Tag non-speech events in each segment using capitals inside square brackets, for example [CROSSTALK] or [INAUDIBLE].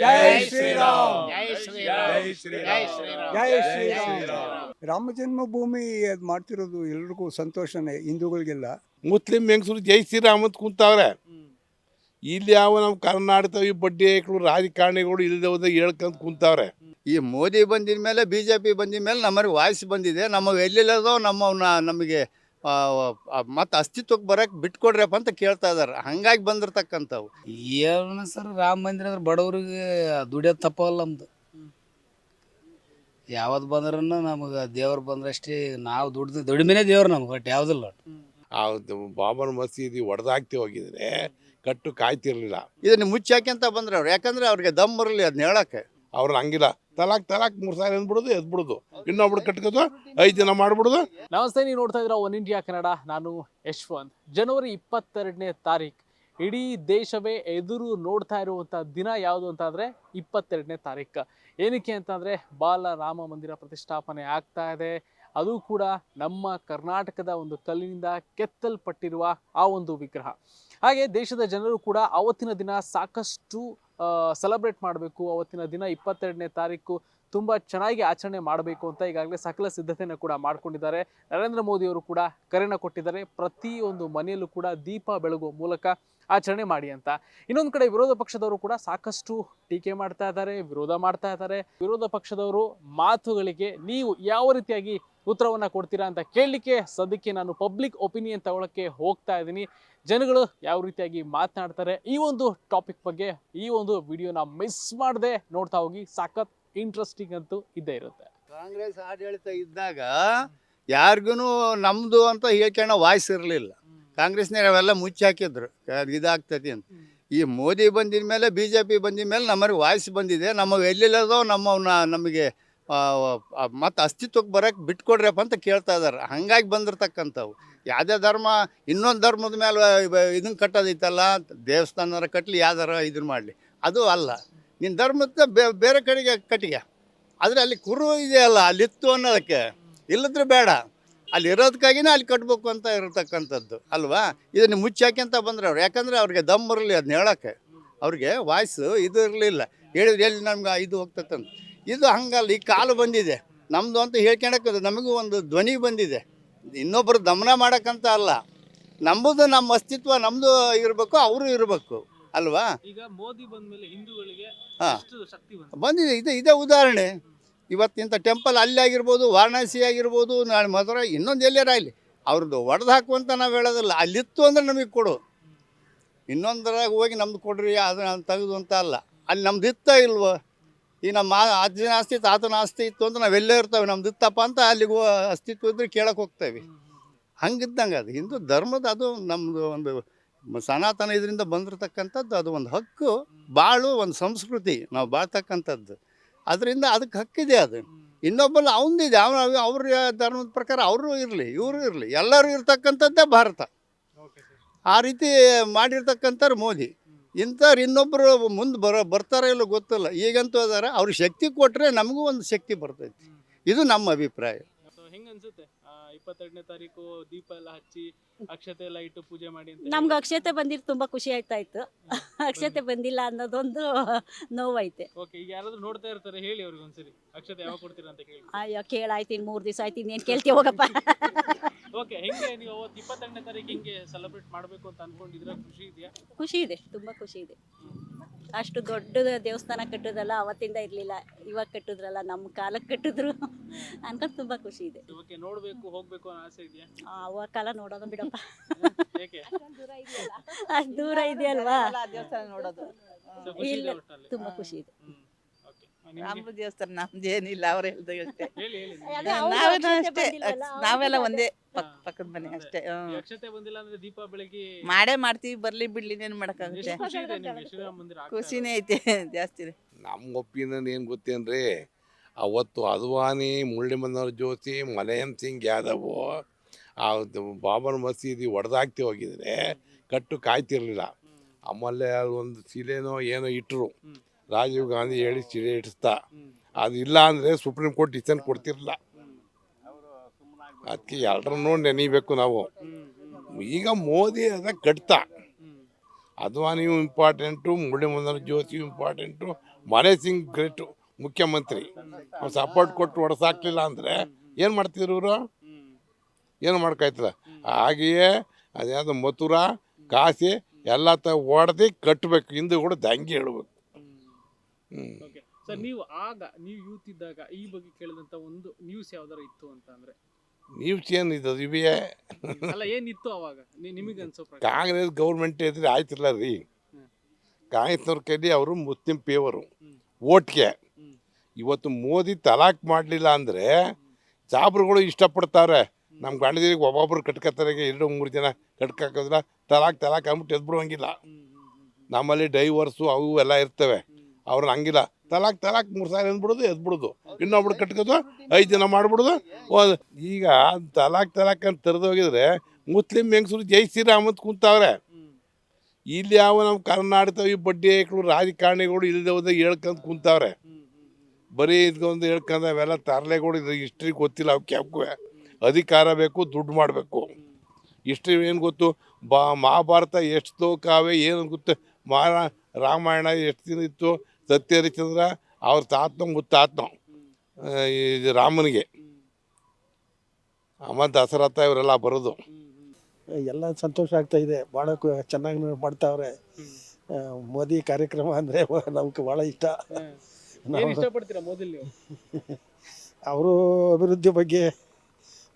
ಜೈ ಶ್ರೀರಾಮ್. ಶ್ರೀರಾಮ್. ಶ್ರೀರಾಮ್. ರಾಮ ಜನ್ಮಭೂಮಿ ಅದು ಮಾಡ್ತಿರೋದು ಎಲ್ರಿಗೂ ಸಂತೋಷನೇ ಹಿಂದೂಗಳಿಗೆಲ್ಲ. ಮುಸ್ಲಿಂ ಹೆಂಗಸರು ಜೈ ಶ್ರೀರಾಮ್ ಅಂತ ಕುಂತವ್ರೆ. ಇಲ್ಲಿ ಯಾವ ನಮ್ಮ ಕರ್ನಾಟಕ ಈ ಬಡ್ಡಿ ಹೇಳು ರಾಜಕಾರಣಿಗಳು ಇಲ್ಲದೆ ಹೇಳ್ಕಂತ ಹೇಳ್ಕೊಂತ ಕುಂತವ್ರೆ. ಈ ಮೋದಿ ಬಂದಿದ ಮೇಲೆ ಬಿ ಜೆ ಪಿ ಬಂದಿದ. ಮೇಲೆ ನಮಗೆ ವಾಯ್ಸ್ ಬಂದಿದೆ ನಮ್ಮ ಎಲ್ಲಿಲ್ಲದೋ ನಮ್ಮ ನಮಗೆ ಮತ್ತು ಅಸ್ತಿತ್ವಕ್ಕೆ ಬರಕ್ಕೆ ಬಿಟ್ಕೊಡ್ರಪ್ಪ ಅಂತ ಕೇಳ್ತಾ ಇದಾರೆ. ಹಂಗಾಗಿ ಬಂದಿರ್ತಕ್ಕಂಥವು. ಏನು ಸರ್ ರಾಮ ಮಂದಿರ ಅಂದ್ರೆ ಬಡವ್ರಿಗೆ ದುಡಿಯೋದು ತಪ್ಪಲ್ಲ ನಮ್ದು. ಯಾವ್ದು ಬಂದ್ರೂ ನಮಗೆ ದೇವ್ರು ಬಂದ್ರಷ್ಟೇ ನಾವು ದುಡ್ದು ದುಡಿಮೆನೇ ದೇವ್ರು ನಮ್ಗೆ ಬಟ್ ಯಾವುದಿಲ್ಲ ಆ ಬಾಬರ್ ಮಸೀದಿ ಹೊಡೆದಾಕ್ತಿ ಹೋಗಿದ್ರೆ ಕಟ್ಟು ಕಾಯ್ತಿರ್ಲಿಲ್ಲ. ಇದನ್ನ ಮುಚ್ಚಾಕ್ಯಂತ ಬಂದ್ರೆ ಅವ್ರು ಯಾಕಂದ್ರೆ ಅವ್ರಿಗೆ ದಮ್ ಬರಲಿ ಅದನ್ನ ಹೇಳಕ್ಕೆ. ಅವ್ರು ಹಂಗಿಲ್ಲ. ತಲಾಕ್ ತಲಾಕ್ ಮೂರು ಸಾವಿರ ಅಂದ್ಬಿಡೋದು ಎದ್ಬಿಡೋದು. ಇನ್ನೊಬ್ರು ಕಟ್ಕೋದು ಐದು ದಿನ ಮಾಡ್ಬಿಡುದು. ನಮಸ್ತೆ ನೀವು ನೋಡ್ತಾ ಇದ್ರ ಒನ್ ಇಂಡಿಯಾ ಕನ್ನಡ. ನಾನು ಯಶ್ವಂತ್. ಜನವರಿ ಇಪ್ಪತ್ತೆರಡನೇ ತಾರೀಕು ಇಡೀ ದೇಶವೇ ಎದುರು ನೋಡ್ತಾ ಇರುವಂಥ ದಿನ ಯಾವುದು ಅಂತಂದರೆ ಇಪ್ಪತ್ತೆರಡನೇ ತಾರೀಕು ಏನಕ್ಕೆ ಅಂತಂದರೆ ಬಾಲ ರಾಮ ಮಂದಿರ ಪ್ರತಿಷ್ಠಾಪನೆ ಆಗ್ತಾ ಇದೆ. ಅದು ಕೂಡ ನಮ್ಮ ಕರ್ನಾಟಕದ ಒಂದು ಕಲ್ಲಿನಿಂದ ಕೆತ್ತಲ್ಪಟ್ಟಿರುವ ಆ ಒಂದು ವಿಗ್ರಹ. ಹಾಗೆ ದೇಶದ ಜನರು ಕೂಡ ಅವತ್ತಿನ ದಿನ ಸಾಕಷ್ಟು ಸೆಲೆಬ್ರೇಟ್ ಮಾಡಬೇಕು. ಅವತ್ತಿನ ದಿನ ಇಪ್ಪತ್ತೆರಡನೇ ತಾರೀಕು ತುಂಬ ಚೆನ್ನಾಗಿ ಆಚರಣೆ ಮಾಡಬೇಕು ಅಂತ ಈಗಾಗಲೇ ಸಕಲ ಸಿದ್ಧತೆಯನ್ನು ಕೂಡ ಮಾಡ್ಕೊಂಡಿದ್ದಾರೆ. ನರೇಂದ್ರ ಮೋದಿಯವರು ಕೂಡ ಕರೆನ ಕೊಟ್ಟಿದ್ದಾರೆ. ಪ್ರತಿಯೊಂದು ಮನೆಯಲ್ಲೂ ಕೂಡ ದೀಪ ಬೆಳಗುವ ಮೂಲಕ ಆಚರಣೆ ಮಾಡಿ ಅಂತ. ಇನ್ನೊಂದು ಕಡೆ ವಿರೋಧ ಪಕ್ಷದವರು ಕೂಡ ಸಾಕಷ್ಟು ಟೀಕೆ ಮಾಡ್ತಾ ಇದ್ದಾರೆ, ವಿರೋಧ ಮಾಡ್ತಾ ಇದ್ದಾರೆ. ವಿರೋಧ ಪಕ್ಷದವರು ಮಾತುಗಳಿಗೆ ನೀವು ಯಾವ ರೀತಿಯಾಗಿ ಉತ್ತರವನ್ನ ಕೊಡ್ತೀರಾ ಅಂತ ಕೇಳಲಿಕ್ಕೆ ಸದ್ಯಕ್ಕೆ ನಾನು ಪಬ್ಲಿಕ್ ಒಪಿನಿಯನ್ ತಗೊಳಕ್ಕೆ ಹೋಗ್ತಾ ಇದ್ದೀನಿ. ಜನಗಳು ಯಾವ ರೀತಿಯಾಗಿ ಮಾತನಾಡ್ತಾರೆ ಈ ಒಂದು ಟಾಪಿಕ್ ಬಗ್ಗೆ ಈ ಒಂದು ವಿಡಿಯೋನ ಮಿಸ್ ಮಾಡದೆ ನೋಡ್ತಾ ಹೋಗಿ. ಸಾಕತ್ ಇಂಟ್ರೆಸ್ಟಿಂಗ್ ಅಂತೂ ಇದ್ದೇ ಇರುತ್ತೆ. ಕಾಂಗ್ರೆಸ್ ಆಡಳಿತ ಇದ್ದಾಗ ಯಾರಿಗೂ ನಮ್ಮದು ಅಂತ ಹೇಳ್ಕೊಳ್ಳೋ ವಾಯ್ಸ್ ಇರಲಿಲ್ಲ. ಕಾಂಗ್ರೆಸ್ನಾಗ ಅವೆಲ್ಲ ಮುಚ್ಚಾಕಿದ್ರು ಹಾಕಿದ್ರು. ಇದಾಗ್ತತಿ ಅಂತ. ಈ ಮೋದಿ ಬಂದಿದ ಮೇಲೆ ಬಿ ಜೆ ಪಿ ಬಂದಿದ ಮೇಲೆ ನಮಗೆ ವಾಯ್ಸ್ ಬಂದಿದೆ. ನಮಗೆ ಎಲ್ಲಿಲ್ಲದೋ ನಮ್ಮ ನಮಗೆ ಮತ್ತು ಅಸ್ತಿತ್ವಕ್ಕೆ ಬರಕ್ಕೆ ಬಿಟ್ಕೊಡ್ರಪ್ಪ ಅಂತ ಕೇಳ್ತಾ ಇದ್ದಾರೆ ಹಂಗಾಗಿ ಬಂದಿರ್ತಕ್ಕಂಥವು. ಯಾವುದೇ ಧರ್ಮ, ಇನ್ನೊಂದು ಧರ್ಮದ ಮೇಲೆ ಇದನ್ನ ಕಟ್ಟೋದೈತಲ್ಲ ದೇವಸ್ಥಾನರ ಕಟ್ಟಲಿ ಯಾವ್ದಾರ ಇದನ್ನ ಮಾಡಲಿ. ಅದು ಅಲ್ಲ. ನಿನ್ನ ಧರ್ಮದ ಬೇರೆ ಕಡೆಗೆ ಕಟ್ಟಿಗೆ. ಆದರೆ ಅಲ್ಲಿ ಕುರು ಇದೆಯಲ್ಲ ಅಲ್ಲಿತ್ತು ಅನ್ನೋದಕ್ಕೆ. ಇಲ್ಲದ್ರೆ ಬೇಡ. ಅಲ್ಲಿ ಇರೋದಕ್ಕಾಗಿನೇ ಅಲ್ಲಿ ಕಟ್ಟಬೇಕು ಅಂತ ಇರತಕ್ಕಂಥದ್ದು. ಅಲ್ವಾ? ಇದನ್ನು ಮುಚ್ಚಾಕ್ಯಂತ ಬಂದ್ರೆ ಅವ್ರು ಯಾಕಂದ್ರೆ ಅವ್ರಿಗೆ ದಮ್ ಬರಲಿ ಅದನ್ನ ಹೇಳೋಕ್ಕೆ. ಅವ್ರಿಗೆ ವಾಯ್ಸು ಇದು ಇರಲಿಲ್ಲ. ಹೇಳಿದ್ರೆ ಎಲ್ಲಿ ನಮ್ಗೆ ಇದು ಹೋಗ್ತಕ್ಕಂತ ಇದು ಹಂಗಲ್ಲ ಈ ಕಾಲು ಬಂದಿದೆ. ನಮ್ಮದು ಅಂತ ಹೇಳ್ಕೊಳಕ್ಕೆ ನಮಗೂ ಒಂದು ಧ್ವನಿ ಬಂದಿದೆ. ಇನ್ನೊಬ್ಬರು ದಮನ ಮಾಡೋಕ್ಕಂತ ಅಲ್ಲ. ನಮ್ಮದು ನಮ್ಮ ಅಸ್ತಿತ್ವ ನಮ್ಮದು ಇರಬೇಕು ಅವರು ಇರಬೇಕು ಅಲ್ವಾ? ಈಗ ಮೋದಿ ಬಂದ್ಮೇಲೆ ಹಿಂದೂಗಳಿಗೆ ಹಾಂ. ಶಕ್ತಿ ಬಂದಿದೆ ಇದೆ ಇದೇ ಉದಾಹರಣೆ. ಇವತ್ತಿಂತ ಟೆಂಪಲ್ ಅಲ್ಲಿ ಆಗಿರ್ಬೋದು ವಾರಣಾಸಿ ಆಗಿರ್ಬೋದು ನಾಳೆ ಮಧುರ ಇನ್ನೊಂದು ಎಲ್ಲಾರ ಇಲ್ಲಿ ಅವ್ರದ್ದು ಒಡೆದು ಹಾಕುವಂತ ನಾವು ಹೇಳೋದಿಲ್ಲ ಅಲ್ಲಿತ್ತು ಅಂದ್ರೆ ನಮಗೆ ಕೊಡು. ಇನ್ನೊಂದರಾಗ ಹೋಗಿ ನಮ್ದು ಕೊಡ್ರಿ ಅದನ್ನ ತೆಗೆದು ಅಂತ ಅಲ್ಲ. ಅಲ್ಲಿ ನಮ್ದು ಇತ್ತ ಇಲ್ವೋ? ಈ ನಮ್ಮ ಅಜ್ಜಿನ ಆಸ್ತಿ ತಾತನ ಆಸ್ತಿ ಇತ್ತು ಅಂತ ನಾವೆಲ್ಲೇ ಇರ್ತೇವೆ. ನಮ್ದು ಇತ್ತಪ್ಪ ಅಂತ ಅಲ್ಲಿಗೆ ಅಸ್ತಿತ್ವ ಇದ್ರೆ ಕೇಳಕ್ಕೆ ಹೋಗ್ತೇವೆ. ಹಂಗಿದ್ದಂಗೆ ಅದು. ಹಿಂದೂ ಧರ್ಮದ ಅದು ನಮ್ಮದು ಒಂದು ಸನಾತನ ಇದರಿಂದ ಬಂದಿರತಕ್ಕಂಥದ್ದು ಅದು ಒಂದು ಹಕ್ಕು ಬಾಳು ಒಂದು ಸಂಸ್ಕೃತಿ. ನಾವು ಬಾಳ್ತಕ್ಕಂಥದ್ದು. ಅದರಿಂದ ಅದಕ್ಕೆ ಹಕ್ಕಿದೆ ಅದು. ಇನ್ನೊಬ್ಬಲ್ಲ ಅವನಿದೆ. ಅವನ ಅವ್ರ ಧರ್ಮದ ಪ್ರಕಾರ ಅವರು ಇರಲಿ ಇವರು ಇರಲಿ. ಎಲ್ಲರೂ ಇರ್ತಕ್ಕಂಥದ್ದೇ ಭಾರತ. ಆ ರೀತಿ ಮಾಡಿರ್ತಕ್ಕಂಥವ್ರು ಮೋದಿ. ಇಂಥವ್ರು ಇನ್ನೊಬ್ಬರು ಮುಂದೆ ಬರೋ ಬರ್ತಾರೋ ಇಲ್ಲೋ ಗೊತ್ತಿಲ್ಲ. ಈಗಂತೂ ಅದಾರ ಅವ್ರಿಗೆ ಶಕ್ತಿ ಕೊಟ್ಟರೆ ನಮಗೂ ಒಂದು ಶಕ್ತಿ ಬರ್ತೈತಿ. ಇದು ನಮ್ಮ ಅಭಿಪ್ರಾಯ. ಹೆಂಗ ಹೆಂಗ್ ಅನ್ಸುತ್ತೆ? ಇಪ್ಪತ್ತೆರಡನೇ ತಾರೀಕು ದೀಪ ಎಲ್ಲ ಹಚ್ಚಿ ಅಕ್ಷತೆ ಎಲ್ಲ ಇಟ್ಟು ಪೂಜೆ ಮಾಡಿ ಅಂತ ನಮ್ಗೆ ಅಕ್ಷತೆ ಬಂದಿರ ತುಂಬಾ ಖುಷಿ ಆಯ್ತಾ ಇತ್ತು. ಅಕ್ಷತೆ ಬಂದಿಲ್ಲ ಅನ್ನೋದೊಂದು ನೋವೈತೆ. ಓಕೆ ಈಗ ಯಾರಾದ್ರೂ ನೋಡ್ತಾ ಇರ್ತಾರೆ ಹೇಳಿ ಅವ್ರಿಗೆ ಒಂದ್ಸರಿ. ಅಕ್ಷತೆ ಯಾವಾಗ ಕೊಡ್ತೀರಾ ಅಂತ ಕೇಳಿ. ಅಯ್ಯೋ ಕೇಳಾಯ್ತೀನಿ ಇನ್ನು ಮೂರು ದಿವಸ ಆಯ್ತು ಇನ್ನೇನು ಕೇಳ್ತೀವಿ ಹೋಗಪ್ಪ. ಓಕೆ ಹೆಂಗೆ ನೀವು ಅವತ್ತು ಇಪ್ಪತ್ತೆರಡನೇ ತಾರೀಕು ಹೆಂಗೆ ಸೆಲೆಬ್ರೇಟ್ ಮಾಡಬೇಕು ಅಂತ ಅನ್ಕೊಂಡಿದ್ರೆ ಖುಷಿ ಇದೆಯಾ? ಖುಷಿ ಇದೆ ತುಂಬಾ ಖುಷಿ ಇದೆ. ಅಷ್ಟು ದೊಡ್ಡ ದೇವಸ್ಥಾನ ಕಟ್ಟೋದಲ್ಲ ಅವತ್ತಿಂದ ಇರಲಿಲ್ಲ ಇವಾಗ ಕಟ್ಟಿದ್ರಲ್ಲ ನಮ್ಮ ಕಾಲಕ್ಕೆ ಕಟ್ಟಿದ್ರು ಅನ್ಕೊಂಡು ತುಂಬ ಖುಷಿ ಇದೆ. ಓಕೆ ನೋಡಬೇಕು ಹೋಗಬೇಕು ಅನ್ನೋ ಆಸೆ ಇದೆಯಾ? ಆ ಕಾಲ ನೋಡೋದು ಬಿಡಪ್ಪ. ಏಕೆ? ಅಷ್ಟು ದೂರ ಇದೆಯಲ್ವಾ? ದೇವಸ್ಥಾನ ನೋಡೋದು. So, ಖುಷಿ ಇದೆ ಇಲ್ಲ. ಒಟ್ನಲ್ಲಿ. ತುಂಬ ಖುಷಿ ಇದೆ. ಓಕೆ. ನಿಮ್ಗೆ? ರಾಮ ದೇವಸ್ಥಾನ ನಮ್ದೇನಿಲ್ಲ ಅವ್ರು ಹೇಳ್ದಾಗ ಅಷ್ಟೇ. ಹೇಳಿ ಹೇಳಿ ಅಷ್ಟೇ ಬಂದಿಲ್ವಲ್ಲ, ನಾವೆಲ್ಲ ಒಂದೇ ಹಾ. ಪಕ್ ಪಕ್ಕದ ಮನೆ ಅಷ್ಟೇ ಈ ಹ್ಮ್. ಅಕ್ಷತೆ ಬಂದಿಲ್ಲ ಅಂದ್ರೆ ದೀಪ ಬೆಳಗ್ಗೆ ಮಾಡೇ ಮಾಡ್ತೀವಿ ಬರ್ಲಿ ಬಿಡ್ಲಿ ಏನ್ ಮಾಡಕ್ಕಾಗುತ್ತೆ ಎಷ್ಟು ಖುಷಿ ಇದೆ ನಿಮ್ಗೆ ಶ್ರೀರಾಮ ಮಂದಿರ ಆಗ್ತಾ ಖುಷಿನೇ ಐತೆ ಜಾಸ್ತಿ ನಮ್ಮ ಒಪ್ಪಿನ ಏನು ಗೊತ್ತೇನ್ರಿ ಅವತ್ತು ಅದ್ವಾನಿ ಮುರಳಿಮನೋಹರ್ ಜ್ಯೋತಿ ಮಲಯಂ ಸಿಂಗ್ ಯಾದವ್ ಆ ಬಾಬರ್ ಮಸೀದಿ ಒಡೆದಾಕ್ತಿ ಹೋಗಿದ್ರೆ ಕಟ್ಟು ಕಾಯ್ತಿರ್ಲಿಲ್ಲ ಆಮೇಲೆ ಒಂದು ಶಿಲೆನೋ ಏನೋ ಇಟ್ಟರು. ರಾಜೀವ್ ಗಾಂಧಿ ಹೇಳಿ ಶಿಲೆ ಇಡಿಸ್ತಾ. ಅದು ಇಲ್ಲ ಅಂದರೆ ಸುಪ್ರೀಂ ಕೋರ್ಟ್ ಡಿಸಿಷನ್ ಕೊಡ್ತಿರಲಿಲ್ಲ ಅದಕ್ಕೆ ನೋಡಿ ನೆನೀಬೇಕು ನಾವು. ಈಗ ಮೋದಿ ಅದ ಕಟ್ತಾ. ಅದ್ವಾನಿಯು ಇಂಪಾರ್ಟೆಂಟು ಮುರಳಿ ಮನೋಹರ್ ಜ್ಯೋತಿಯು ಇಂಪಾರ್ಟೆಂಟು ಮನೆ ಸಿಂಗ್ ಗ್ರೇಟು, ಮುಖ್ಯಮಂತ್ರಿ. ಅವ್ನು ಸಪೋರ್ಟ್ ಕೊಟ್ಟು ಹೊಡೆಸಾಕ್ಲಿಲ್ಲ ಅಂದರೆ ಏನು ಮಾಡ್ತಿದ್ರು ಇವರು? ಏನು ಮಾಡ್ಕಾಯ್ತದ? ಹಾಗೆಯೇ ಅದ್ಯಾವುದು ಮಥುರಾ ಕಾಸಿ ಎಲ್ಲ ತ ಹೊಡೆದು ಕಟ್ಟಬೇಕು ಹಿಂದೆ ಕೂಡ ದಂಗೆ ಹೇಳ್ಬೇಕು. ಹ್ಞೂ ಸರ್ ನೀವು ಆಗ, ನೀವು ಯೂತ್ ಇದ್ದಾಗ ಈ ಬಗ್ಗೆ ಕೇಳಿದಂತ ಒಂದು ನ್ಯೂಸ್ ಯಾವ್ದಾರ ಇತ್ತು ಅಂತ ಅಂದ್ರೆ? ನ್ಯೂಸ್ ಚೇನ್ ಇದು ಇವೆಯೇ ಅಲ್ಲ ಏನಿತ್ತು ಅವಾಗ? ನಿ- ನಿಮಗೆ ಅನ್ಸೋ ಪ್ರಕಾರ. ಕಾಂಗ್ರೆಸ್ ಗೌರ್ಮೆಂಟ್ ಇದ್ರೆ ಆಯ್ತಿಲ್ಲ ರೀ. ಕಾಂಗ್ರೆಸ್ನವ್ರ ಕೈಲಿ ಅವರು ಮುಸ್ಲಿಂ ಪೇವರು. ಹ್ಮ್. ಓಟ್ಗೆ ಹ್ಮ್. ಇವತ್ತು ಮೋದಿ ತಲಾಕ್ ಮಾಡಲಿಲ್ಲ ಅಂದರೆ ಸಾಬ್ರುಗಳು ಇಷ್ಟಪಡ್ತಾರೆ ನಮ್ಮ ಗಂಡದಿರಿಗೆ ಒಬ್ಬೊಬ್ರು ಕಟ್ಕೋತಾರೆ ಎರಡು ಮೂರು ಜನ ಕಟ್ಕಾಕೋದಿಲ್ಲ. ತಲಾಕ್ ತಲಾಕ್ ಅಂದ್ಬಿಟ್ಟು ಎದ್ಬಿಡುವಂಗಿಲ್ಲ. ಹ್ಮ್, ಹ್ಮ್, ಹ್ಮ್, ಹ್ಮ್. ನಮ್ಮಲ್ಲಿ ಡೈವರ್ಸು ಅವು ಎಲ್ಲ ಇರ್ತವೆ. ಅವ್ರನ್ನ ಹಂಗಿಲ್ಲ. ತಲಾಕ್ ತಲಾಕ್ ಮೂರು ಸಾವಿರ ಅಂದ್ಬಿಡೋದು ಎದ್ಬಿಡೋದು. ಇನ್ನೊಬ್ರು ಕಟ್ಕೋದು ಐದು ಜನ ಮಾಡಿಬಿಡೋದು. ಹೋದ್ ಈಗ ತಲಾಕ್ ತಲಾಕ್ ಅಂತ ತರದೋಗಿದ್ರೆ ಮುಸ್ಲಿಂ ಹೆಂಗಸರು ಜೈ ಶ್ರೀರಾಮ್ ಅಂತ ಕುಂತಾವ್ರೆ. ಇಲ್ಲಿ ಯಾವ ನಮ್ಮ ಕರ್ನಾಟಕ ಈ ಬಡ್ಡಿ ಏಕಳು ರಾಜಕಾರಣಿಗಳು ಇಲ್ಲದೆ ಹೋದಾಗ ಹೇಳ್ಕಂತ ಕುಂತಾವ್ರೆ. ಬರೀ ಇದ್ಕೊಂದು ಹೇಳ್ಕೊಂಡ ಅವೆಲ್ಲ ತರಲೆಗಳು ಇದು ಹಿಸ್ಟ್ರಿ ಗೊತ್ತಿಲ್ಲ ಅವಕ್ಕೆ ಅವಕ್ಕೂ ಅಧಿಕಾರ ಬೇಕು ದುಡ್ಡು ಮಾಡಬೇಕು. ಹಿಸ್ಟ್ರಿ ಏನು ಗೊತ್ತು? ಬಾ ಮಹಾಭಾರತ ಎಷ್ಟು ತೋಕಾವೆ ಏನು ಗೊತ್ತು? ಮಹಾರಾ ರಾಮಾಯಣ ಎಷ್ಟು ದಿನ ಇತ್ತು? ಸತ್ಯಹರಿಚಂದ್ರ ಅವ್ರ ತಾತನ ಮುತ್ತಾತನ ಇದು ರಾಮನಿಗೆ. ಅಮ್ಮ ದಸರಥ ಇವರೆಲ್ಲ ಬರೋದು. ಎಲ್ಲ ಸಂತೋಷ ಆಗ್ತಾ ಇದೆ. ಭಾಳ ಚೆನ್ನಾಗಿ ಮಾಡ್ತಾವ್ರೆ. ಮೋದಿ ಕಾರ್ಯಕ್ರಮ ಅಂದರೆ [LAUGHS] ನಮ್ಗೆ ಭಾಳ ಇಷ್ಟ. [LAUGHS] ಅವರು ಅಭಿವೃದ್ಧಿ ಬಗ್ಗೆ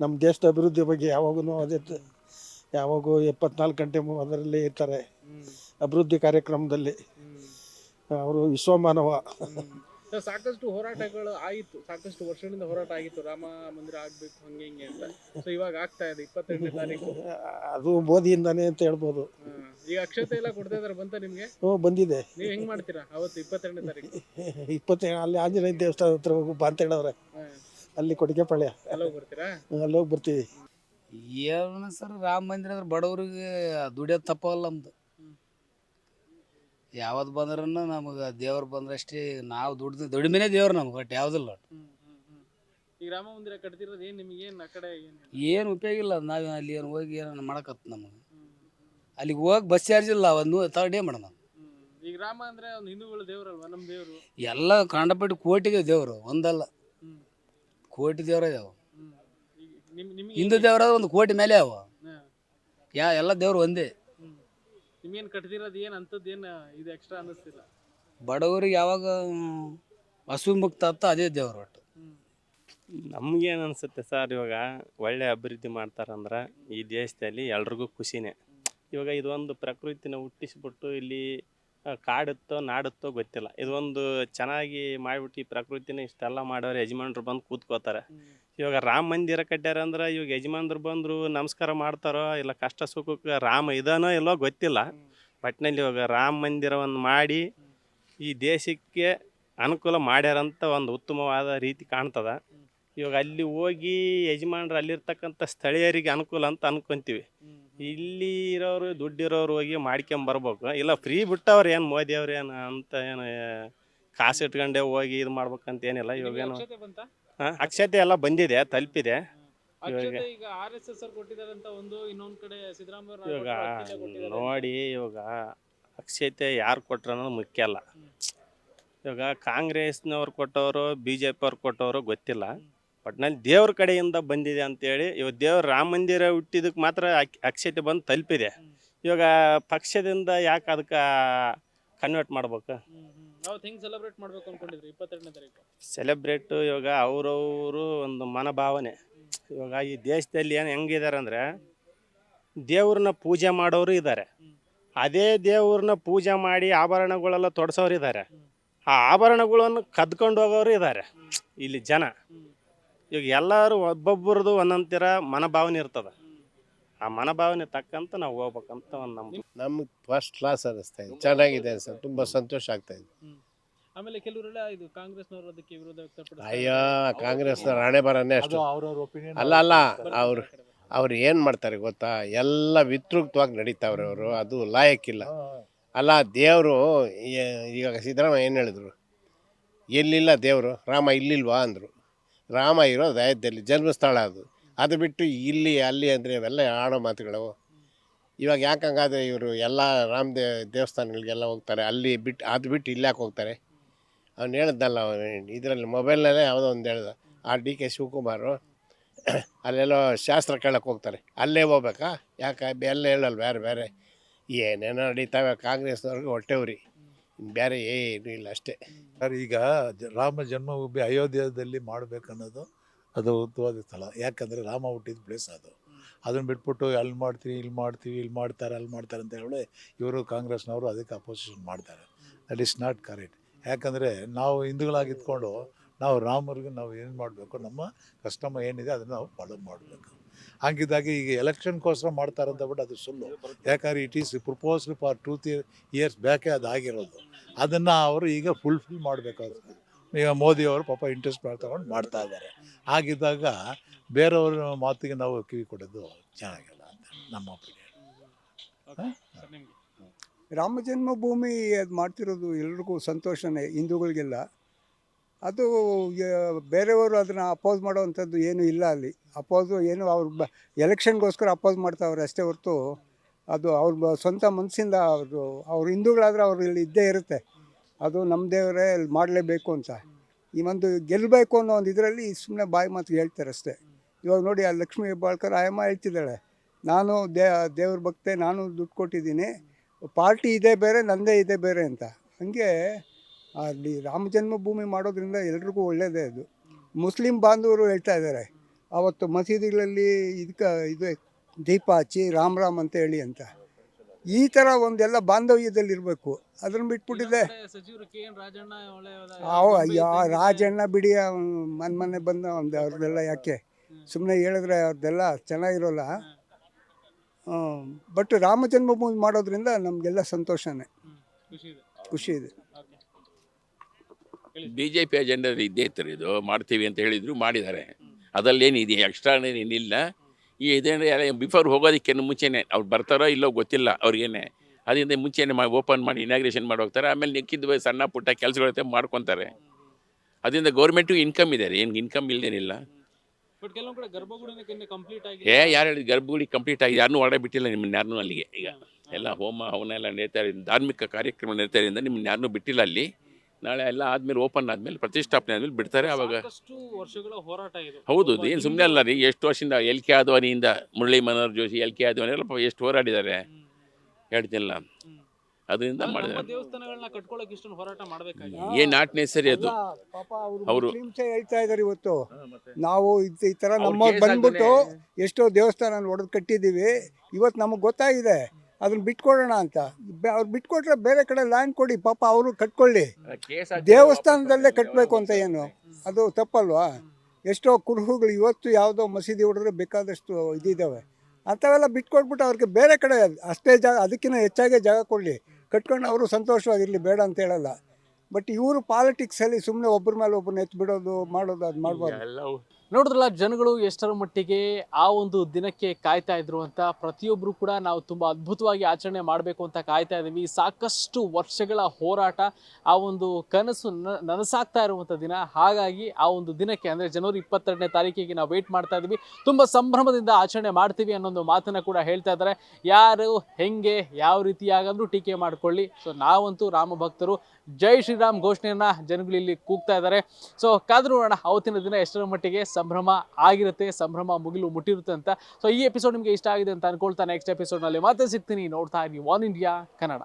ನಮ್ಮ ದೇಶದ ಅಭಿವೃದ್ಧಿ ಬಗ್ಗೆ ಯಾವಾಗೂ ಅದೇ ಯಾವಾಗೂ ಎಪ್ಪತ್ನಾಲ್ಕು ಗಂಟೆ ಅದರಲ್ಲಿ ಇರ್ತಾರೆ. ಅಭಿವೃದ್ಧಿ ಕಾರ್ಯಕ್ರಮದಲ್ಲಿ. ಅವರು ವಿಶ್ವಮಾನವ. ಸರ್, ಸಾಕಷ್ಟು ಹೋರಾಟಗಳು ಆಯಿತು. ಸಾಕಷ್ಟು ವರ್ಷಗಳಿಂದ ಹೋರಾಟ ಆಗಿತ್ತು. ರಾಮ ಮಂದಿರ ಆಗ್ಬೇಕು ಹಂಗೆ ಹಿಂಗೆ ಅಂತ. ಸೊ ಇವಾಗ ಆಗ್ತಾ ಇದೆ ಇಪ್ಪತ್ತೆರಡನೇ ತಾರೀಕು. ಅದು ಮೋದಿಯಿಂದಾನೇ ಅಂತ ಹೇಳ್ಬೋದು. ಹ್ಮ್. ಈಗ ಅಕ್ಷತೆ ಎಲ್ಲ ಕೊಡ್ತಾ ಇದಾರೆ ಬಂತ ನಿಮ್ಗೆ? ಹ್ಞೂ ಬಂದಿದೆ. ನೀವು ಹೆಂಗ್ ಮಾಡ್ತೀರಾ ಅವತ್ತು ಇಪ್ಪತ್ತೆರಡನೇ ತಾರೀಕು? ಇಪ್ಪತ್ತೇಳು ಅಲ್ಲಿ ಆಂಜನೇಯ ದೇವಸ್ಥಾನ ಹತ್ರ ಹೋಗು ಬಾ ಅಂತ ಹೇಳವ್ರೆ ಹ್ಮ್. ಅಲ್ಲಿ ಎಲ್ಲ ಹೋಗ್ ಬರ್ತೀರಾ? ಅಲ್ಲಿ ಹೋಗಿ ಬರ್ತೀವಿ. ಏನು ಸರ್ ರಾಮ ಮಂದಿರ ಅಂದ್ರೆ ಬಡವ್ರಿಗೆ ದುಡಿಯೋದು ತಪ್ಪಲ್ಲ ನಮ್ದು. ಯಾವತ್ತು ಬಂದ್ರೂ ನಮಗೆ ದೇವ್ರು ಬಂದ್ರಷ್ಟೇ ನಾವು ದುಡ್ದು ದುಡಿಮೆನೇ ದೇವ್ರು ನಮ್ಗೆ ಒಟ್ಟು ಯಾವುದಿಲ್ಲ ಒಟ್ಟು. ಈಗ ರಾಮ ಮಂದಿರ ಕಟ್ತಿರೋದು ಏನು ನಿಮಗೆ ಏನ್ ಆ ಕಡೆ ಏನ್ ಏನು ಉಪಯೋಗ ಇಲ್ಲ ನಾವು ಅಲ್ಲಿ ಏನು ಹೋಗಿ ಏನೋ ಮಾಡಕತ್ತು ನಮಗೆ. ಅಲ್ಲಿಗೆ ಹೋಗಿ ಬಸ್ ಚಾರ್ಜ್ ಇಲ್ಲ ಒಂದು ತರ್ಡ್ ಡೇ ಮಾಡೋಣ. ಈಗ ರಾಮ ಅಂದ್ರೆ ಒಂದು ಹಿಂದೂಗಳ ದೇವ್ರಲ್ವಾ ನಮ್ಮ ದೇವ್ರು? ಎಲ್ಲ ಕಂಡಪಟ್ಟು ಕೋಟಿಗೆ ದೇವರು ಒಂದಲ್ಲ. ಕೋಟಿ ದೇವರ ಅದಾವ. ನಿಮ್ ನಿಮ್ಗೆ ಹಿಂದೂ ದೇವರ ಒಂದು ಕೋಟಿ ಮೇಲೆ ಅವ. ಯಾ ಎಲ್ಲ ದೇವ್ರು ಒಂದೇ. ನಿಮ್ಗೇನ್ ಕಟ್ತಿರೋದು ಏನು ಅಂತದ್ ಏನು ಇದು ಎಕ್ಸ್ಟ್ರಾ ಅನ್ನಿಸ್ತಿಲ್ಲ? ಬಡವರಿಗೆ ಯಾವಾಗ ಹಸು ಮುಕ್ತ ಆತ ಅದೇ ದೇವ್ರ ಒಟ್ಟು. ನಮ್ಗೇನು ಅನಿಸುತ್ತೆ ಸರ್ ಇವಾಗ ಒಳ್ಳೆ ಅಭಿವೃದ್ಧಿ ಮಾಡ್ತಾರಂದ್ರೆ ಈ ದೇಶದಲ್ಲಿ ಎಲ್ರಿಗೂ ಖುಷಿನೇ. ಇವಾಗ ಇದೊಂದು ಪ್ರಕೃತಿನ ಹುಟ್ಟಿಸ್ಬಿಟ್ಟು ಇಲ್ಲಿ ಕಾಡುತ್ತೋ ನಾಡುತ್ತೋ ಗೊತ್ತಿಲ್ಲ. ಇದೊಂದು ಚೆನ್ನಾಗಿ ಮಾಡಿಬಿಟ್ಟು ಈ ಪ್ರಕೃತಿನ ಇಷ್ಟೆಲ್ಲ ಮಾಡೋರು ಯಜಮಾನ್ರು ಬಂದು ಕೂತ್ಕೋತಾರೆ. ಇವಾಗ ರಾಮ ಮಂದಿರ ಕಟ್ಟ್ಯಾರ ಅಂದ್ರೆ ಇವಾಗ ಯಜಮಾನ್ರು ಬಂದರು ನಮಸ್ಕಾರ ಮಾಡ್ತಾರೋ ಇಲ್ಲ ಕಷ್ಟ ಸುಖಕ್ಕೆ ರಾಮ ಇದಾನೋ ಇಲ್ಲೋ ಗೊತ್ತಿಲ್ಲ. ಒಟ್ಟಿನಲ್ಲಿ ಇವಾಗ ರಾಮ ಮಂದಿರವನ್ನು ಮಾಡಿ ಈ ದೇಶಕ್ಕೆ ಅನುಕೂಲ ಮಾಡ್ಯಾರಂತ ಒಂದು ಉತ್ತಮವಾದ ರೀತಿ ಕಾಣ್ತದ. ಇವಾಗ ಅಲ್ಲಿ ಹೋಗಿ ಯಜಮಾನ್ರು ಅಲ್ಲಿರ್ತಕ್ಕಂಥ ಸ್ಥಳೀಯರಿಗೆ ಅನುಕೂಲ ಅಂತ ಅನ್ಕೊಂತೀವಿ. ಇಲ್ಲಿ ಇರೋರು ದುಡ್ಡಿರೋರು ಹೋಗಿ ಮಾಡ್ಕೊಂಬರ್ಬೇಕು ಇಲ್ಲ ಫ್ರೀ ಬಿಟ್ಟವ್ರು ಏನು ಮೋದಿ ಅವ್ರು ಏನು ಅಂತ ಏನು ಕಾಸು ಇಟ್ಕೊಂಡೆ ಹೋಗಿ ಇದು ಮಾಡ್ಬೇಕಂತ ಏನಿಲ್ಲ. ಇವಾಗ ನಿಮ್ಗೆ ಏನು ಅಕ್ಷತೆ ಎಲ್ಲ ಬಂದಿದೆ ತಲುಪಿದೆ. ಇವಾಗ ಈಗ ಆರ್ ಎಸ್ ಎಸ್ ಅವ್ರು ಅಂತ ಒಂದು ಇನ್ನೊಂದ್ ಕಡೆ ಸಿದ್ದರಾಮಯ್ಯ ಇವಾಗ ನೋಡಿ ಇವಾಗ ಅಕ್ಷತೆ ಯಾರು ಕೊಟ್ರ ಅನ್ನೋದು ಮುಖ್ಯ ಅಲ್ಲ. ಇವಾಗ ಕಾಂಗ್ರೆಸ್ನವ್ರು ಕೊಟ್ಟವರು ಬಿ ಜೆ ಪಿ ಅವ್ರು ಕೊಟ್ಟವರು ಗೊತ್ತಿಲ್ಲ. ಒಟ್ನಲ್ಲಿ ದೇವ್ರ ಕಡೆಯಿಂದ ಬಂದಿದೆ ಅಂತೇಳಿ ಇವಾಗ ದೇವ್ರ ರಾಮ ಮಂದಿರ ಹುಟ್ಟಿದಕ್ಕೆ ಮಾತ್ರ ಅಕ್- ಅಕ್ಷತೆ ಬಂದು ತಲುಪಿದೆ. ಇವಾಗ ಪಕ್ಷದಿಂದ ಯಾಕೆ ಅದಕ್ಕೆ ಕನ್ವರ್ಟ್ ಮಾಡ್ಬೇಕು? ಸೆಲೆಬ್ರೇಟ್ ಮಾಡ್ಬೇಕು ಅನ್ಕೊಂಡಿದ್ರಿ ಇಪ್ಪತ್ತೆರಡನೇ ತಾರೀಕು? ಸೆಲೆಬ್ರೇಟು ಇವಾಗ ಅವ್ರವ್ರು ಒಂದು ಮನೋಭಾವನೆ. ಇವಾಗ ಈ ದೇಶದಲ್ಲಿ ಏನು ಹೆಂಗಿದ್ದಾರೆ ಅಂದರೆ ದೇವ್ರನ್ನ ಪೂಜೆ ಮಾಡೋರು ಇದ್ದಾರೆ ಅದೇ ದೇವ್ರನ್ನ ಪೂಜೆ ಮಾಡಿ ಆಭರಣಗಳೆಲ್ಲ ತೊಡಸೋರು ಇದ್ದಾರೆ ಆ ಆಭರಣಗಳನ್ನು ಕದ್ಕೊಂಡು ಹೋಗೋರು ಇದ್ದಾರೆ ಇಲ್ಲಿ ಜನ. ಇವಾಗ ಎಲ್ಲರೂ ಒಬ್ಬೊಬ್ಬರದು ಒಂದೊಂದು ಮನೋಭಾವನೆ ಇರ್ತದೆ. ಆ ಮನೋಭಾವನೆ ತಕ್ಕಂತ ನಾವು ಹೋಗ್ಬೇಕಂತ ಒಂದು ನಮ್ಮ ನಮ್ಗೆ ಫಸ್ಟ್ ಕ್ಲಾಸ್ ಅನ್ನಿಸ್ತಾ ಇದೆ. ಚೆನ್ನಾಗಿದೆ ಸರ್ ತುಂಬ ಸಂತೋಷ ಆಗ್ತಾ ಇದೆ. ಆಮೇಲೆ ಕೆಲವರೆಲ್ಲ ಇದು ಕಾಂಗ್ರೆಸ್ನವರು ಅದಕ್ಕೆ ವಿರೋಧ ವ್ಯಕ್ತಪಡಿಸ್ತಾರೆ. ಅಯ್ಯೋ ಕಾಂಗ್ರೆಸ್ನ ರಾಣೆ ಬರನೇ ಅಷ್ಟು. ಅಲ್ಲ ಅಲ್ಲ ಅವ್ರು ಅವ್ರು ಏನು ಮಾಡ್ತಾರೆ ಗೊತ್ತಾ? ಎಲ್ಲ ವಿತೃಪ್ತವಾಗಿ ನಡೀತಾವ್ರೆ ಅವರು. ಅದು ಲಾಯಕ್ಕಿಲ್ಲ. ಅಲ್ಲ ದೇವರು ಈಗ ಸಿದ್ದರಾಮಯ್ಯ ಏನು ಹೇಳಿದ್ರು? ಎಲ್ಲಿಲ್ಲ ದೇವರು? ರಾಮ ಇಲ್ಲಿಲ್ವಾ ಅಂದರು. ರಾಮ ಇರೋದು ಅಯೋಧ್ಯೆಯಲ್ಲಿ ಜನ್ಮಸ್ಥಳ ಅದು. ಅದು ಬಿಟ್ಟು ಇಲ್ಲಿ, ಅಲ್ಲಿ ಅಂದರೆ ಅವೆಲ್ಲ ಆಡೋ ಮಾತುಗಳು. ಇವಾಗ ಯಾಕೆ ಹಂಗಾದ್ರೆ ಇವರು ಎಲ್ಲ ರಾಮ ದೇ ದೇವಸ್ಥಾನಗಳಿಗೆಲ್ಲ ಹೋಗ್ತಾರೆ. ಅಲ್ಲಿ ಬಿಟ್ಟು ಅದು ಬಿಟ್ಟು ಇಲ್ಲಿ ಯಾಕೆ ಹೋಗ್ತಾರೆ? ಅವ್ನು ಹೇಳ್ದಲ್ಲ ಇದರಲ್ಲಿ ಮೊಬೈಲ್ನಲ್ಲೇ ಯಾವುದೋ ಒಂದು ಹೇಳ್ದ. ಆ ಡಿ ಕೆ ಶಿವಕುಮಾರು ಅಲ್ಲೆಲ್ಲೋ ಶಾಸ್ತ್ರ ಕೇಳಕ್ಕೆ ಹೋಗ್ತಾರೆ. ಅಲ್ಲೇ ಹೋಗ್ಬೇಕಾ? ಯಾಕೆ? ಎಲ್ಲ ಹೇಳಲ್ಲ ಬೇರೆ ಬೇರೆ? ಏನೇನೋ ನಡೀತಾವೆ ಕಾಂಗ್ರೆಸ್ನವ್ರಿಗೆ ಹೊಟ್ಟೆ ಉರಿ. ಬೇರೆ ಏನು ಇಲ್ಲ ಅಷ್ಟೇ. ಸರ್, ಈಗ ಜ- ರಾಮ ಜನ್ಮಭೂಮಿ ಅಯೋಧ್ಯದಲ್ಲಿ ಮಾಡಬೇಕನ್ನೋದು ಅದು ಉತ್ತವಾದ ಸ್ಥಳ. ಯಾಕಂದರೆ ರಾಮ ಹುಟ್ಟಿದ ಪ್ಲೇಸ್ ಅದು. ಅದನ್ನು ಬಿಟ್ಬಿಟ್ಟು ಅಲ್ಲಿ ಮಾಡ್ತೀವಿ, ಇಲ್ಲಿ ಮಾಡ್ತೀವಿ, ಇಲ್ಲಿ ಮಾಡ್ತಾರೆ, ಅಲ್ಲಿ ಮಾಡ್ತಾರೆ ಅಂತ ಹೇಳಿ ಇವರು ಕಾಂಗ್ರೆಸ್ನವರು ಅದಕ್ಕೆ ಅಪೋಸಿಷನ್ ಮಾಡ್ತಾರೆ. ದಟ್ ಇಸ್ ನಾಟ್ ಕರೆಕ್ಟ್ ಯಾಕಂದರೆ ನಾವು ಹಿಂದೂಗಳಾಗಿದ್ಕೊಂಡು ನಾವು ರಾಮರಿಗೆ ನಾವು ಏನು ಮಾಡಬೇಕು, ನಮ್ಮ ಕಸ್ಟಮ ಏನಿದೆ ಅದನ್ನು ನಾವು ಫಾಲೋ ಮಾಡಬೇಕು. ಹಂಗಿದ್ದಾಗ ಈಗ ಎಲೆಕ್ಷನ್ಗೋಸ್ಕರ ಮಾಡ್ತಾರೆ ಅಂತ ಬಿಟ್ಟು ಅದು ಸುಳ್ಳು. ಯಾಕಂದ್ರೆ it is proposed for two three years ಬ್ಯಾಕೆ ಅದು ಆಗಿರೋದು. ಅದನ್ನು ಅವರು ಈಗ ಫುಲ್ಫಿಲ್ ಮಾಡಬೇಕಾಗುತ್ತೆ. ಈಗ ಮೋದಿಯವರು ಪಾಪ ಇಂಟ್ರೆಸ್ಟ್ ತಗೊಂಡು ಮಾಡ್ತಾ ಇದ್ದಾರೆ. ಹಾಗಿದ್ದಾಗ ಬೇರೆಯವ್ರ ಮಾತಿಗೆ ನಾವು ಕಿವಿ ಕೊಡೋದು ಚೆನ್ನಾಗಿಲ್ಲ ಅಂತ ನಮ್ಮ ಒಪಿನಿಯನ್ ರಾಮ ಜನ್ಮಭೂಮಿ ಅದು ಮಾಡ್ತಿರೋದು ಎಲ್ರಿಗೂ ಸಂತೋಷನೇ ಹಿಂದೂಗಳಿಗೆಲ್ಲ. ಅದು ಬೇರೆಯವರು ಅದನ್ನು ಅಪೋಸ್ ಮಾಡೋವಂಥದ್ದು ಏನೂ ಇಲ್ಲ ಅಲ್ಲಿ. ಅಪೋಸು ಏನು ಅವ್ರು ಬ ಎಲೆಕ್ಷನ್ಗೋಸ್ಕರ ಅಪೋಸ್ ಮಾಡ್ತಾವ್ರೆ ಅಷ್ಟೇ ಹೊರತು ಅದು ಅವ್ರ ಸ್ವಂತ ಮನಸ್ಸಿಂದ ಅವರು, ಅವ್ರು ಹಿಂದೂಗಳಾದ್ರೆ ಅವ್ರು ಇಲ್ಲಿ ಇದ್ದೇ ಇರುತ್ತೆ. ಅದು ನಮ್ಮ ದೇವರೇ ಇಲ್ಲಿ ಮಾಡಲೇಬೇಕು ಅಂತ. ಈ ಒಂದು ಗೆಲ್ಲಬೇಕು ಅನ್ನೋ ಒಂದು ಇದರಲ್ಲಿ ಸುಮ್ಮನೆ ಬಾಯಿ ಮಾತು ಹೇಳ್ತಾರೆ ಅಷ್ಟೇ. ಇವಾಗ ನೋಡಿ, ಆ ಲಕ್ಷ್ಮೀ ಹೆಬ್ಬಾಳ್ಕರ್ ಆಯಮ್ಮ ಹೇಳ್ತಿದ್ದಾಳೆ, ನಾನು ದೇ, ದೇವ್ರ ಭಕ್ತೆ, ನಾನು ದುಡ್ಡು ಕೊಟ್ಟಿದ್ದೀನಿ, ಪಾರ್ಟಿ ಇದೆ ಬೇರೆ ನನ್ನದೇ ಇದೆ ಬೇರೆ ಅಂತ. ಹಾಗೆ ಅಲ್ಲಿ ರಾಮ ಜನ್ಮಭೂಮಿ ಮಾಡೋದ್ರಿಂದ ಎಲ್ರಿಗೂ ಒಳ್ಳೆಯದೇ ಅದು. ಮುಸ್ಲಿಂ ಬಾಂಧವರು ಹೇಳ್ತಾ ಇದ್ದಾರೆ ಅವತ್ತು ಮಸೀದಿಗಳಲ್ಲಿ ಇದಕ್ಕೆ ಇದು ದೀಪ ಹಚ್ಚಿ ರಾಮ್ ರಾಮ್ ಅಂತ ಹೇಳಿ ಅಂತ. ಈ ಥರ ಒಂದೆಲ್ಲ ಬಾಂಧವ್ಯದಲ್ಲಿ ಇರಬೇಕು. ಅದನ್ನು ಬಿಟ್ಬಿಟ್ಟಿದೆ. ಅಯ್ಯೋ ರಾಜಣ್ಣ ಬಿಡಿ ಮನೆ ಮನೆ ಬಂದ ಒಂದು ಅವ್ರದ್ದೆಲ್ಲ ಯಾಕೆ? ಸುಮ್ಮನೆ ಹೇಳಿದ್ರೆ ಅವ್ರದ್ದೆಲ್ಲ ಚೆನ್ನಾಗಿರೋಲ್ಲ. ಬಟ್ ರಾಮ ಜನ್ಮಭೂಮಿ ಮಾಡೋದ್ರಿಂದ ನಮಗೆಲ್ಲ ಸಂತೋಷನೇ. ಖುಷಿ ಇದೆ. ಬಿ ಜೆ ಪಿ ಅಜೆಂಡಲ್ಲಿ ಇದ್ದೇ ಇತ್ತು ಇದು. ಮಾಡ್ತೀವಿ ಅಂತ ಹೇಳಿದ್ರು ಮಾಡಿದ್ದಾರೆ. ಅದಲ್ಲೇನಿದೆ ಎಕ್ಸ್ಟ್ರಾ ಏನಿಲ್ಲ. ಈ ಇದೇನು ಬಿಫೋರ್ ಹೋಗೋದಕ್ಕೇನು ಮುಂಚೆನೆ ಅವ್ರು ಬರ್ತಾರೋ ಇಲ್ಲೋ ಗೊತ್ತಿಲ್ಲ ಅವ್ರಿಗೇನೆ. ಅದರಿಂದ ಮುಂಚೆನೆ ಮಾ ಓಪನ್ ಮಾಡಿ ಇನಾಗ್ರೇಷನ್ ಮಾಡಿ ಹೋಗ್ತಾರೆ. ಆಮೇಲೆ ನಿಕ್ಕಿದ್ದು ಸಣ್ಣ ಪುಟ್ಟ ಕೆಲಸಗಳೈತೆ ಮಾಡ್ಕೊತಾರೆ. ಅದರಿಂದ ಗೌರ್ಮೆಂಟು ಇನ್ಕಮ್ ಇದೆ ಏನು ಇನ್ಕಮ್ ಇಲ್ಲದೇನಿಲ್ಲ ಏ ಯಾರು ಹೇಳಿದ್ರು ಗರ್ಭಗುಡಿ ಕಂಪ್ಲೀಟ್ ಆಗಿ ಯಾರನ್ನೂ ಹೊರಡೆ ಬಿಟ್ಟಿಲ್ಲ ನಿಮ್ಮನ್ನ ಯಾರನ್ನೂ ಅಲ್ಲಿಗೆ. ಈಗ ಎಲ್ಲ ಹೋಮ. ಹವನ ಎಲ್ಲ ನಡೀತಾ ಇರೋದ್ರಿಂದ ಧಾರ್ಮಿಕ ಕಾರ್ಯಕ್ರಮ ನಡೀತಾ ಇರೋದ್ರಿಂದ ನಿಮ್ಮನ್ನ ಯಾರನ್ನೂ ಬಿಟ್ಟಿಲ್ಲ ಅಲ್ಲಿ. ನಾಳೆ ಎಲ್ಲ ಆದ್ಮೇಲೆ ಓಪನ್ ಆದಮೇಲೆ ಪ್ರತಿಷ್ಠಾಪನೆ ಆದ್ಮೇಲೆ ಬಿಡ್ತಾರೆ ಅವಾಗ. ಸಾಕಷ್ಟು ವರ್ಷಗಳ ಹೋರಾಟ ಇದು. ಹೌದು ಏನು ಸುಮ್ಮನೆ ಅಲ್ಲ ರೀ ಎಷ್ಟು ವರ್ಷದಿಂದ ಎಲ್ ಕೆ ಆದ್ವಾನಿಯಿಂದ ಮುರಳಿ ಮನೋಹರ್ ಜೋಶಿ ಎಲ್ ಕೆ ಆದ್ವಾನಿ ಎಲ್ಲ ಪಾಪ ಎಷ್ಟು ಹೋರಾಡಿದ್ದಾರೆ. ಹೇಳ್ತಿಲ್ಲ ಅದರಿಂದ ಮಾಡಿದ್ರೆ ಮಾಡಿದ್ದಾರೆ. ದೇವಸ್ಥಾನಗಳನ್ನ ಕಟ್ಕೊಳ್ಳೋಕೆ ಇಷ್ಟೊಂದು ಹೋರಾಟ ಮಾಡಬೇಕಾಗಿ ಏನು ನಾಟ್ ಸರಿ ಅದು. ಪಾಪ ಅವರು ಅವ್ರು- ಮುಸ್ಲಿಮ್ಸೇ ಹೇಳ್ತಾ ಇದಾರೆ ಇವತ್ತು. ನಾವು ಇದ್- ಈ ತರ ನಮ್ಮ ಬಂದ್ಬಿಟ್ಟು. ಎಷ್ಟೋ ದೇವಸ್ಥಾನ ಒಡೆದು ಕಟ್ಟಿದ್ದೀವಿ. ಇವತ್ತು ನಮಗೆ ಗೊತ್ತಾಗಿದೆ. ಅದನ್ನ ಬಿಟ್ಕೊಡೋಣ ಅಂತ. ಅವ್ರು ಬಿಟ್ಕೊಟ್ರೆ ಬೇರೆ ಕಡೆ ಲ್ಯಾಂಡ್ ಕೊಡಿ ಪಾಪ ಅವರು ಕಟ್ಕೊಳ್ಳಿ. ದೇವಸ್ಥಾನದಲ್ಲೇ ಕಟ್ಟಬೇಕು ಅಂತ ಏನು? ಅದು ತಪ್ಪಲ್ವಾ? ಎಷ್ಟೋ ಕುರುಹುಗಳು ಇವತ್ತು ಯಾವುದೋ ಮಸೀದಿ ಹೊಡೆದ್ರೆ ಬೇಕಾದಷ್ಟು ಇದಿದ್ದಾವೆ ಅಂಥವೆಲ್ಲ ಬಿಟ್ಕೊಟ್ಬಿಟ್ಟು ಅವ್ರಿಗೆ ಬೇರೆ ಕಡೆ ಅಷ್ಟೇ ಜಾಗ ಅದಕ್ಕಿಂತ ಹೆಚ್ಚಾಗೆ ಜಾಗ ಕೊಡಲಿ. ಕಟ್ಕೊಂಡು ಅವರು ಸಂತೋಷವಾಗಿರಲಿ ಬೇಡ ಅಂತ ಹೇಳಲ್ಲ. ಬಟ್ ಇವರು ಪಾಲಿಟಿಕ್ಸಲ್ಲಿ ಸುಮ್ಮನೆ ಒಬ್ಬರ ಮೇಲೆ ಒಬ್ಬರನ್ನ ಎತ್ತು ಬಿಡೋದು ಮಾಡೋದು ಅದು ಮಾಡಬಾರ್ದು. ನೋಡಿದ್ರಲ್ಲ, ಜನಗಳು ಎಷ್ಟರ ಮಟ್ಟಿಗೆ ಆ ಒಂದು ದಿನಕ್ಕೆ ಕಾಯ್ತಾ ಇದ್ರು ಅಂತ ಪ್ರತಿಯೊಬ್ಬರು ಕೂಡ ನಾವು ತುಂಬ ಅದ್ಭುತವಾಗಿ ಆಚರಣೆ ಮಾಡಬೇಕು ಅಂತ ಕಾಯ್ತಾ ಇದ್ದೀವಿ. ಸಾಕಷ್ಟು ವರ್ಷಗಳ ಹೋರಾಟ, ಆ ಒಂದು ಕನಸು ನನಸಾಗ್ತಾ ಇರುವಂಥ ದಿನ. ಹಾಗಾಗಿ ಆ ಒಂದು ದಿನಕ್ಕೆ ಅಂದರೆ ಜನವರಿ ಇಪ್ಪತ್ತೆರಡನೇ ತಾರೀಕಿಗೆ ನಾವು ವೇಟ್ ಮಾಡ್ತಾ ಇದ್ದೀವಿ. ತುಂಬ ಸಂಭ್ರಮದಿಂದ ಆಚರಣೆ ಮಾಡ್ತೀವಿ ಅನ್ನೋ ಮಾತನ್ನು ಕೂಡ ಹೇಳ್ತಾ ಇದ್ದಾರೆ. ಯಾರು, ಹೆಂಗೆ, ಯಾವ ರೀತಿಯಾಗಾದರೂ ಟೀಕೆ ಮಾಡ್ಕೊಳ್ಳಿ. ಸೊ ನಾವಂತೂ ರಾಮ ಭಕ್ತರು. ಜೈ ಶ್ರೀರಾಮ್ ಘೋಷಣೆಯನ್ನ ಜನಗಳು ಇಲ್ಲಿ ಕೂಗ್ತಾ ಇದ್ದಾರೆ. ಸೊ ಕಾದ್ರೂ ನೋಡೋಣ, ಅವತ್ತಿನ ದಿನ ಎಷ್ಟರ ಮಟ್ಟಿಗೆ ಸಂಭ್ರಮ ಆಗಿರುತ್ತೆ, ಸಂಭ್ರಮ ಮುಗಿಲು ಮುಟ್ಟಿರುತ್ತೆ ಅಂತ. ಸೊ ಈ ಎಪಿಸೋಡ್ ನಿಮಗೆ ಇಷ್ಟ ಆಗಿದೆ ಅಂತ ಅನ್ಕೊಳ್ತಾ ನೆಕ್ಸ್ಟ್ ಎಪಿಸೋಡ್ನಲ್ಲಿ ಮತ್ತೆ ಸಿಗ್ತೀನಿ ನೋಡ್ತಾ ಇರಿ ವಾನ್ ಇಂಡಿಯಾ ಕನ್ನಡ